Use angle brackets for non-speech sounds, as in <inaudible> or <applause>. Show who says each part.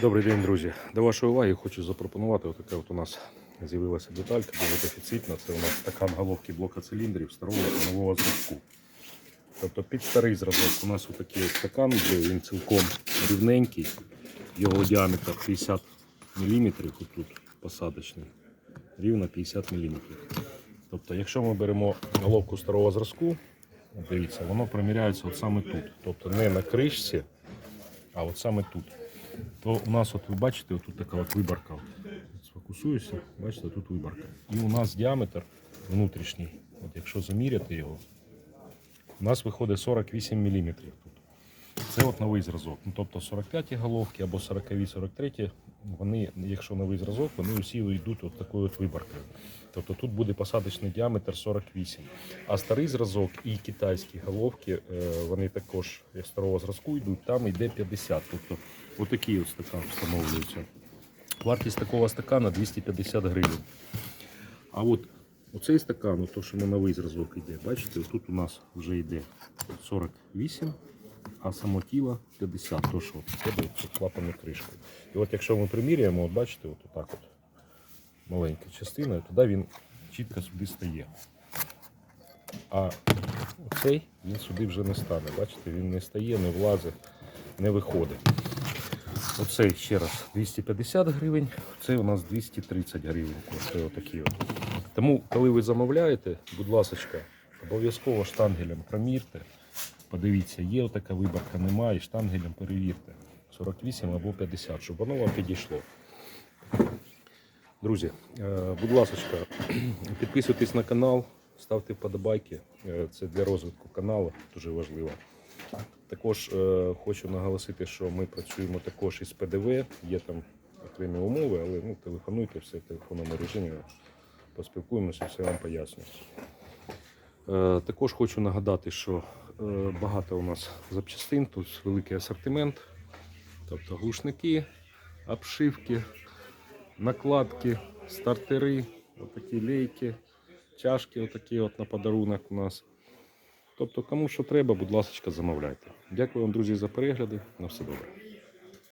Speaker 1: Добрий день, друзі. До вашої уваги хочу запропонувати. Отака от у нас з'явилася деталька, дуже дефіцитна. Це у нас стакан головки блока циліндрів старого та нового зразку. Тобто під старий зразок у нас отакий стакан, де він цілком рівненький. Його діаметр 50 мм, тут посадочний, рівно 50 мм. Тобто, якщо ми беремо головку старого зразку, дивіться, воно проміряється от саме тут. Тобто не на кришці, а от саме тут. То у нас, от ви бачите, тут така от виборка. Сфокусуюся, бачите, тут виборка. І у нас діаметр внутрішній, от якщо заміряти його, у нас виходить 48 мм. Це от новий зразок. Ну, тобто 45 головки або 40 43 вони, якщо новий зразок, вони усі йдуть от такою от виборкою. Тобто тут буде посадочний діаметр 48. А старий зразок і китайські головки, е, вони також як старого зразку йдуть, там йде 50. Тобто отакий от стакан встановлюється. Вартість такого стакана 250 гривень. А от оцей стакан, то, що на новий зразок йде, бачите, тут у нас вже йде 48, а само тіло 50, то що це буде клапаною кришкою. І от якщо ми приміряємо, от бачите, от отак от маленька частина, туди він чітко сюди стає. А оцей він сюди вже не стане. Бачите, він не стає, не влазить, не виходить. Оцей ще раз 250 гривень, цей у нас 230 гривень коштує отакий от. Тому, коли ви замовляєте, будь ласка, обов'язково штангелем промірте. Подивіться, є отака виборка, немає, штангелем перевірте. 48 або 50, щоб воно вам підійшло. Друзі, е, будь ласка, <clears throat> підписуйтесь на канал, ставте вподобайки. Е, Це для розвитку каналу дуже важливо. Також е, хочу наголосити, що ми працюємо також із ПДВ, є там окремі умови, але ну, телефонуйте все в телефонному режимі, поспілкуємося, все вам поясню. Також хочу нагадати, що багато у нас запчастин, тут великий асортимент, тобто глушники, обшивки, накладки, стартери, отакі лейки, чашки, отакі от на подарунок у нас. Тобто, кому що треба, будь ласка, замовляйте. Дякую вам, друзі, за перегляди. На все добре.